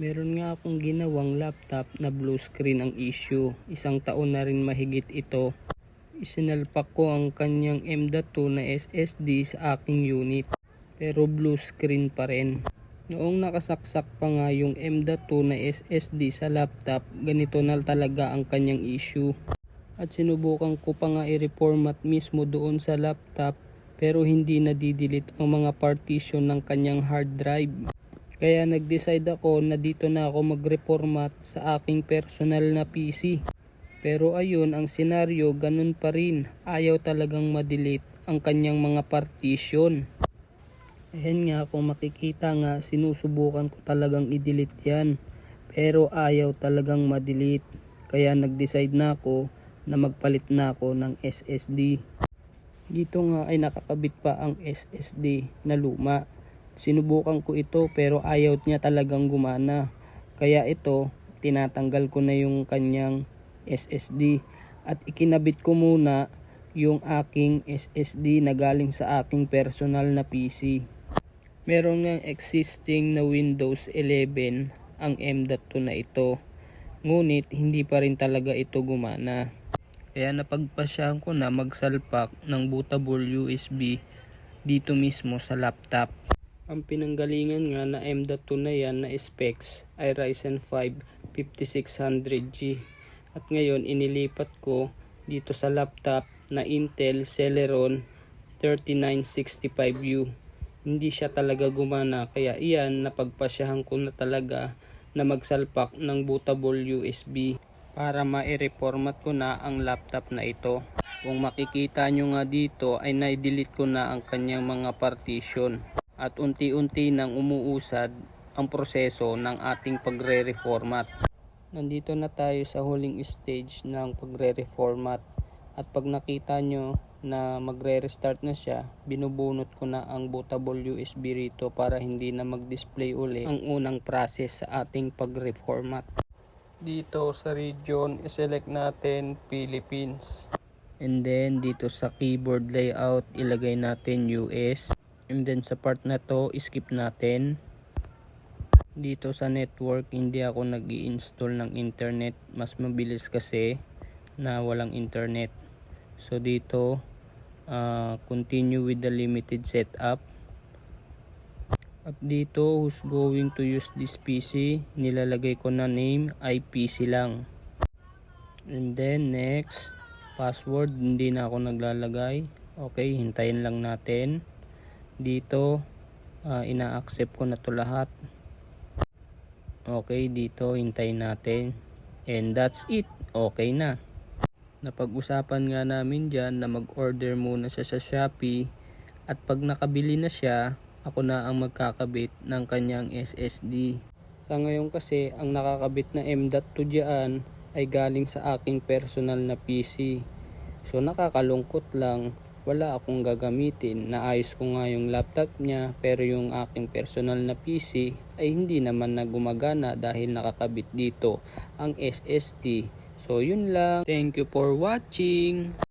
Meron nga akong ginawang laptop na blue screen ang issue. Isang taon na rin mahigit ito. Isinalpak ko ang kanyang M.2 na SSD sa aking unit. Pero blue screen pa rin. Noong nakasaksak pa nga yung M.2 na SSD sa laptop, ganito na talaga ang kanyang issue. At sinubukan ko pa nga i-reformat mismo doon sa laptop pero hindi na didelete ang mga partition ng kanyang hard drive. Kaya nag-decide ako na dito na ako mag-reformat sa aking personal na PC. Pero ayun, ang senaryo ganun pa rin. Ayaw talagang ma-delete ang kanyang mga partition. Ayan nga, kung makikita nga, sinusubukan ko talagang i-delete yan. Pero ayaw talagang ma-delete. Kaya nag-decide na ako na magpalit na ako ng SSD. Dito nga ay nakakabit pa ang SSD na luma. Sinubukan ko ito pero ayaw niya talagang gumana. Kaya ito, tinatanggal ko na yung kanyang SSD at ikinabit ko muna yung aking SSD na galing sa aking personal na PC. Meron nga existing na Windows 11 ang M.2 na ito. Ngunit hindi pa rin talaga ito gumana. Kaya napagpasyahan ko na magsalpak ng bootable USB dito mismo sa laptop. Ang pinanggalingan nga na M.2 na yan na specs ay Ryzen 5 5600G. At ngayon inilipat ko dito sa laptop na Intel Celeron 3965U. Hindi siya talaga gumana kaya iyan napagpasyahan ko na talaga na magsalpak ng bootable USB para ma-reformat ko na ang laptop na ito. Kung makikita nyo nga dito ay na-delete ko na ang kanyang mga partition at unti-unti nang umuusad ang proseso ng ating pagre-reformat. Nandito na tayo sa huling stage ng pagre-reformat at pag nakita nyo na magre-restart na siya, binubunot ko na ang bootable USB rito para hindi na mag-display uli ang unang process sa ating pag-reformat. Dito sa region, select natin Philippines. And then dito sa keyboard layout, ilagay natin US. And then sa part na to, skip natin. Dito sa network, hindi ako nag install ng internet. Mas mabilis kasi na walang internet. So dito, uh, continue with the limited setup. At dito, who's going to use this PC, nilalagay ko na name ay PC lang. And then next, password, hindi na ako naglalagay. Okay, hintayin lang natin. Dito, uh, ina-accept ko na to lahat. Okay, dito, hintayin natin. And that's it. Okay na. Napag-usapan nga namin dyan na mag-order muna siya sa Shopee. At pag nakabili na siya, ako na ang magkakabit ng kanyang SSD. Sa ngayon kasi, ang nakakabit na M.2 dyan ay galing sa aking personal na PC. So nakakalungkot lang, wala akong gagamitin. Naayos ko nga yung laptop niya pero yung aking personal na PC ay hindi naman na gumagana dahil nakakabit dito ang SSD. So yun lang. Thank you for watching.